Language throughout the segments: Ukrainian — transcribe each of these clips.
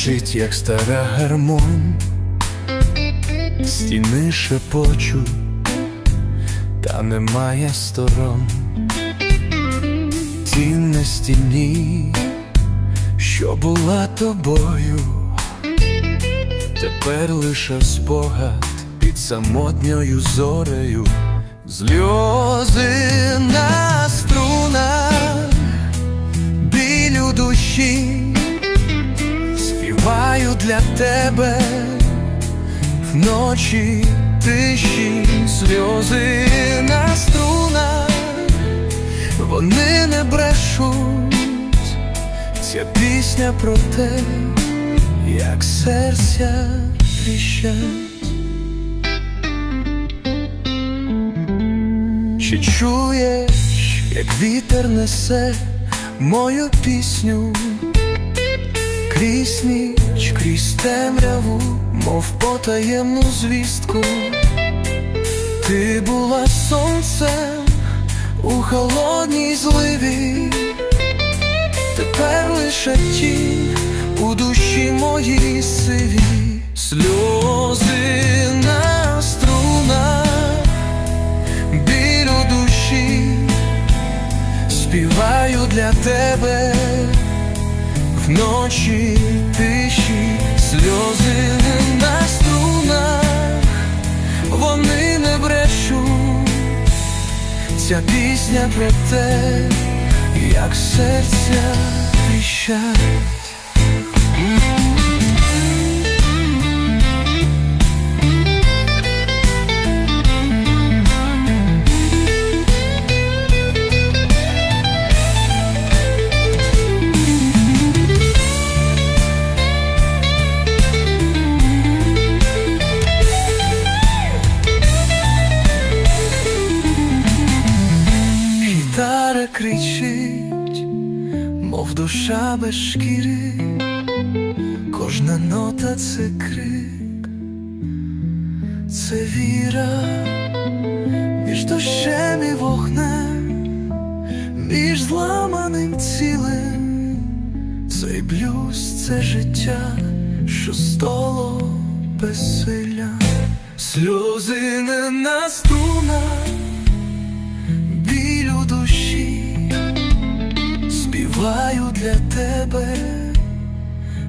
Звучить, як стара гармонь, стіни шепочуть, та немає сторон, тінь на стіні, що була тобою, тепер лише спогад під самотньою зорею, сльози на для тебе вночі тиші сльози на струнах, вони не брешуть, ця пісня про те, як серця тріщать. Чи чуєш, як вітер несе мою пісню? Крізь ніч, крізь темряву, мов потаємну звістку, ти була сонцем у холодній зливі, тепер лише тінь у душі моїй сиві, сльози на струнах, душі, співаю для тебе вночі тиші, сльози не на струнах, вони не брешуть, ця пісня про те, як серця тріщать. Мов душа без шкіри, кожна нота це крик, це віра між дощем і вогнем, між зламаним цілим, цей блюз це життя, що стало безсилля, сльози не на для тебе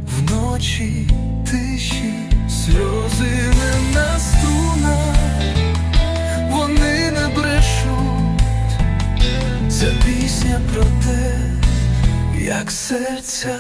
вночі тиші, сльози не на струнах, вони не брешуть, ця пісня про те, як серця